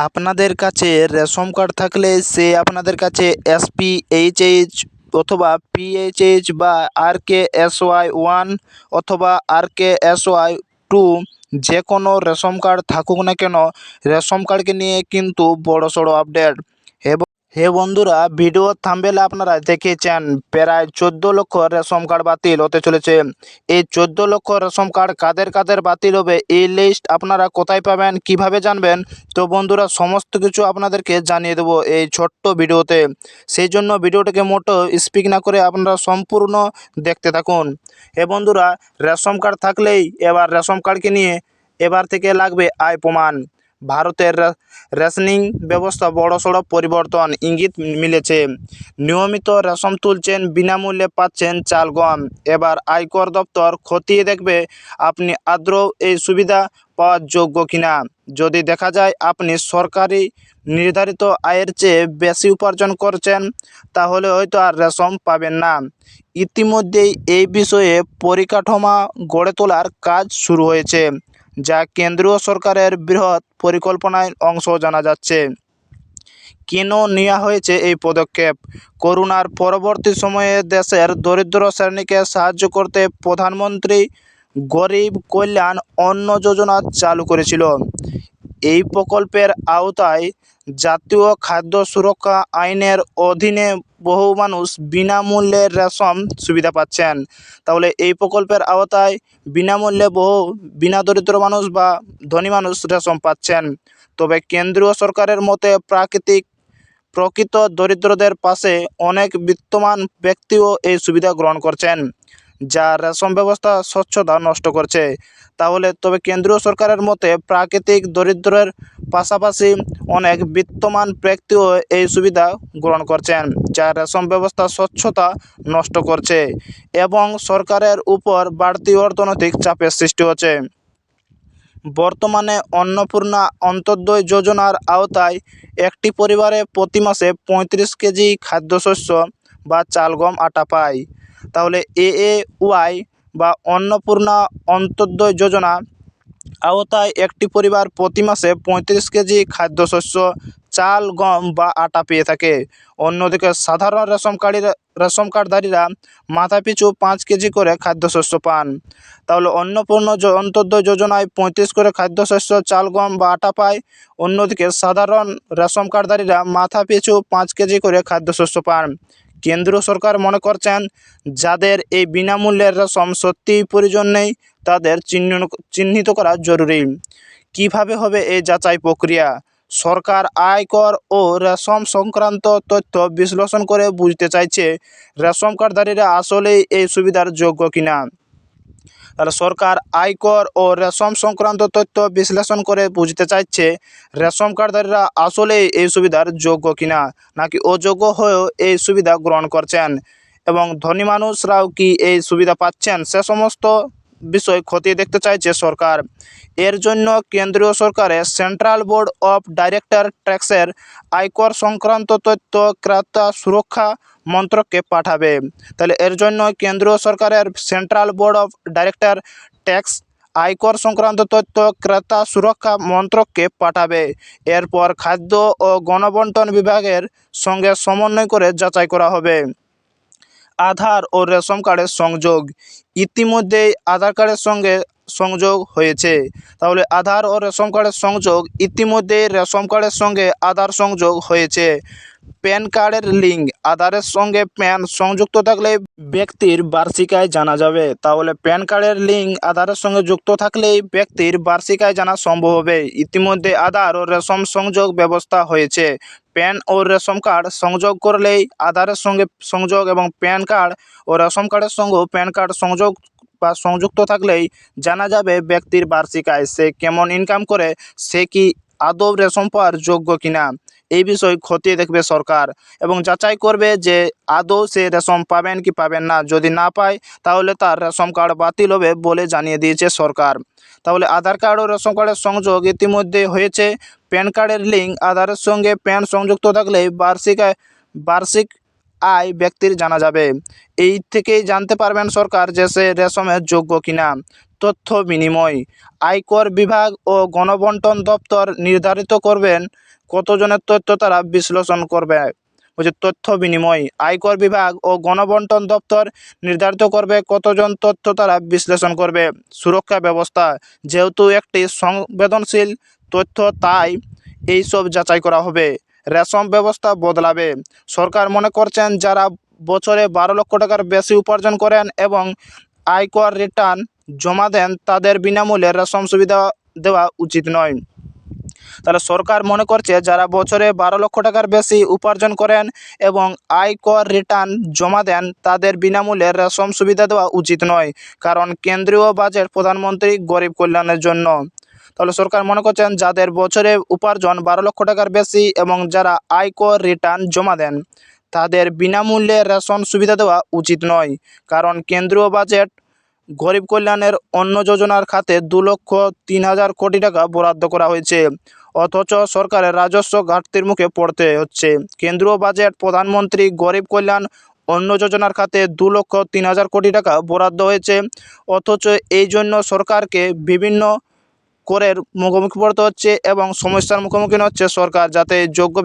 আপনাদের কাছে ration card থাকলে সে আপনাদের কাছে এসপি এইচএইচ অথবা পিএইচএইচ বা R K S Y one অথবা R K S Y two যে কোনো রেশন কার্ড থাকুক না কেন, রেশন কার্ডকে নিয়ে কিন্তু বড়ো সড়ো আপডেট। হে বন্ধুরা, ভিডিও থাম্বেলে আপনারা দেখেছেন, প্রায় চোদ্দ লক্ষ রেশন কার্ড বাতিল হতে চলেছে। এই চোদ্দ লক্ষ রেশন কার্ড কাদের কাদের বাতিল হবে, এই লিস্ট আপনারা কোথায় পাবেন, কীভাবে জানবেন? তো বন্ধুরা, সমস্ত কিছু আপনাদেরকে জানিয়ে দেবো এই ছোট্ট ভিডিওতে। সেই জন্য ভিডিওটাকে মোটো স্পিক না করে আপনারা সম্পূর্ণ দেখতে থাকুন। হে বন্ধুরা, রেশন কার্ড থাকলেই এবার রেশন কার্ডকে নিয়ে এবার থেকে লাগবে আয় প্রমাণ। ভারতের রেশনিং ব্যবস্থা বড়সড় পরিবর্তন ইঙ্গিত মিলেছে। নিয়মিত রেশন তুলছেন, বিনামূল্যে পাচ্ছেন চাল গম এবার আয়কর দপ্তর খতিয়ে দেখবে আপনি আদৌ এই সুবিধা পাওয়ার যোগ্য কিনা। যদি দেখা যায় আপনি সরকারি নির্ধারিত আয়ের চেয়ে বেশি উপার্জন করছেন, তাহলে হয়তো আর রেশন পাবেন না। ইতিমধ্যেই এই বিষয়ে পরিকাঠামো গড়ে তোলার কাজ শুরু হয়েছে। যা কেন্দ্রীয় সরকারের বৃহৎ পরিকল্পনার অংশ জানা যাচ্ছে। কেন নেওয়া হয়েছে এই পদক্ষেপ? করোনার পরবর্তী সময়ে দেশের দরিদ্র শ্রেণীকে সাহায্য করতে প্রধানমন্ত্রী গরিব কল্যাণ অন্ন যোজনা চালু করেছিল। এই প্রকল্পের আওতায় জাতীয় খাদ্য সুরক্ষা আইনের অধীনে বহু মানুষ বিনামূল্যে রেশন সুবিধা পাচ্ছেন। তাহলে এই প্রকল্পের আওতায় বিনামূল্যে বহু বিনা দরিদ্র মানুষ বা ধনী মানুষ রেশন পাচ্ছেন। তবে কেন্দ্রীয় সরকারের মতে প্রাকৃতিক প্রকৃত দরিদ্রদের পাশে অনেক বিত্তমান ব্যক্তিও এই সুবিধা গ্রহণ করছেন। যা রেশন ব্যবস্থা স্বচ্ছতা নষ্ট করছে। তাহলে তবে কেন্দ্রীয় সরকারের মতে প্রাকৃতিক দরিদ্রের পাশাপাশি অনেক বিত্তমান ব্যক্তিও এই সুবিধা গ্রহণ করছেন যা রেশন ব্যবস্থা স্বচ্ছতা নষ্ট করছে এবং সরকারের উপর বাড়তি অর্থনৈতিক চাপের সৃষ্টি হচ্ছে। বর্তমানে অন্নপূর্ণা অন্তর্দয় যোজনার আওতায় একটি পরিবারে প্রতি মাসে পঁয়ত্রিশ কেজি খাদ্যশস্য বা চাল গম আটা পায়। তাহলে এ এ ওয়াই বা অন্নপূর্ণা অন্তর্দয় যোজনা আওতায় একটি পরিবার প্রতি মাসে পঁয়ত্রিশ কেজি খাদ্যশস্য, চাল, গম বা আটা পেয়ে থাকে। অন্যদিকে সাধারণ রেশন কার্ডের রেশন কার্ডধারীরা মাথাপিছু পাঁচ কেজি করে খাদ্যশস্য পান। তাহলে অন্নপূর্ণ অন্তর্দয় যোজনায় পঁয়ত্রিশ করে খাদ্যশস্য, চাল, গম বা আটা পায়। অন্যদিকে সাধারণ রেশন কার্ডধারীরা মাথা পিছু পাঁচ কেজি করে খাদ্যশস্য পান। কেন্দ্র সরকার মনে করছেন যাদের এই বিনামূল্যের রেশন সত্যিই প্রয়োজন নেই, তাদের চিহ্ন, চিহ্নিত করা জরুরি। কীভাবে হবে এই যাচাই প্রক্রিয়া? সরকার আয়কর ও রেশম সংক্রান্ত তথ্য বিশ্লেষণ করে বুঝতে চাইছে রেশন কার্ডধারীরা আসলেই এই সুবিধার যোগ্য কিনা। তাহলে সরকার আয়কর ও রেশন সংক্রান্ত তথ্য বিশ্লেষণ করে বুঝতে চাইছে রেশন কার্ডধারীরা আসলেই এই সুবিধার যোগ্য কিনা, নাকি অযোগ্য হয়েও এই সুবিধা গ্রহণ করছেন? এবং ধনী মানুষরাও কি এই সুবিধা পাচ্ছেন? সে সমস্ত বিষয় খতিয়ে দেখতে চাইছে সরকার। এর জন্য কেন্দ্রীয় সরকারের সেন্ট্রাল বোর্ড অফ ডাইরেক্টর ট্যাক্সের আয়কর সংক্রান্ত তথ্য, ক্রেতা সুরক্ষা মন্ত্রককে পাঠাবে। তাহলে এর জন্য কেন্দ্রীয় সরকারের central board of director tax আয়কর সংক্রান্ত তথ্য, ক্রেতা সুরক্ষা মন্ত্রককে পাঠাবে। এরপর খাদ্য ও গণবন্টন বিভাগের সঙ্গে সমন্বয় করে যাচাই করা হবে। আধার ও রেশন কার্ডের সংযোগ। ইতিমধ্যেই আধার কার্ডের সঙ্গে সংযোগ হয়েছে। তাহলে আধার ও রেশন কার্ডের সংযোগ, ইতিমধ্যেই রেশন কার্ডের সঙ্গে আধার সংযোগ হয়েছে। প্যান কার্ডের লিঙ্ক, আধারের সঙ্গে প্যান সংযুক্ত থাকলে ব্যক্তির বার্ষিক আয় জানা যাবে। তাহলে প্যান কার্ডের লিঙ্ক, আধারের সঙ্গে যুক্ত থাকলেই ব্যক্তির বার্ষিক আয় জানা সম্ভব হবে। ইতিমধ্যে আধার ও রেশন সংযোগ ব্যবস্থা হয়েছে। প্যান ও রেশন কার্ড সংযোগ করলেই আধারের সঙ্গে সংযোগ এবং প্যান কার্ড ও রেশন কার্ডের সঙ্গেও প্যান কার্ড সংযোগ বা সংযুক্ত থাকলেই জানা যাবে ব্যক্তির বার্ষিক আয়, সে কেমন ইনকাম করে, সে কি আদৌ রেশন পাওয়ার যোগ্য কিনা। এই বিষয় খতিয়ে দেখবে সরকার এবং যাচাই করবে যে আদৌ সে রেশন পাবেন কি পাবেন না। যদি না পায়, তাহলে তার রেশন কার্ড বাতিল হবে বলে জানিয়ে দিয়েছে সরকার। তাহলে আধার কার্ড ও রেশন কার্ডের সংযোগ ইতিমধ্যে হয়েছে। প্যান কার্ডের লিঙ্ক, আধারের সঙ্গে প্যান সংযুক্ত থাকলে বার্ষিক বার্ষিক আয় ব্যক্তির জানা যাবে। এই থেকেই জানতে পারবেন সরকার যে সে রেশমের যোগ্য কিনা। তথ্য বিনিময়। আয়কর বিভাগ ও গণবন্টন দপ্তর নির্ধারিত করবেন কতজনের তথ্য তারা বিশ্লেষণ করবে। বলছে, তথ্য বিনিময়। আয়কর বিভাগ ও গণবন্টন দপ্তর নির্ধারিত করবে কতজন তথ্য তারা বিশ্লেষণ করবে। সুরক্ষা ব্যবস্থা। যেহেতু একটি সংবেদনশীল তথ্য, তাই এইসব যাচাই করা হবে। রেশম ব্যবস্থা বদলাবে। সরকার মনে করছেন যারা বছরে বারো লক্ষ টাকার বেশি উপার্জন করেন এবং আয়কর রিটার্ন জমা দেন, তাদের বিনামূল্যে রেশম সুবিধা দেওয়া উচিত নয়। তাহলে সরকার মনে করছে যারা বছরে বারো লক্ষ টাকার বেশি উপার্জন করেন এবং আয়কর রিটার্ন জমা দেন, তাদের বিনামূল্যে রেশম সুবিধা দেওয়া উচিত নয়। কারণ কেন্দ্রীয় বাজেট প্রধানমন্ত্রী গরিব কল্যাণের জন্য। তাহলে সরকার মনে করছেন যাদের বছরে উপার্জন বারো লক্ষ টাকার বেশি এবং যারা আয়কর রিটার্ন জমা দেন, তাদের বিনামূল্যে রেশন সুবিধা দেওয়া উচিত নয়। কারণ কেন্দ্রীয় বাজেট গরিব কল্যাণের অন্ন যোজনার খাতে দু লক্ষ তিন হাজার কোটি টাকা বরাদ্দ করা হয়েছে। অথচ সরকারের রাজস্ব ঘাটতির মুখে পড়তে হচ্ছে। কেন্দ্রীয় বাজেট প্রধানমন্ত্রী গরিব কল্যাণ অন্ন যোজনার খাতে দু লক্ষ তিন হাজার কোটি টাকা বরাদ্দ হয়েছে। অথচ এই জন্য সরকারকে বিভিন্ন করের মুখোমুখি পড়তে হচ্ছে এবং সমস্যার মুখোমুখি হচ্ছে সরকার যাতে যোগ্য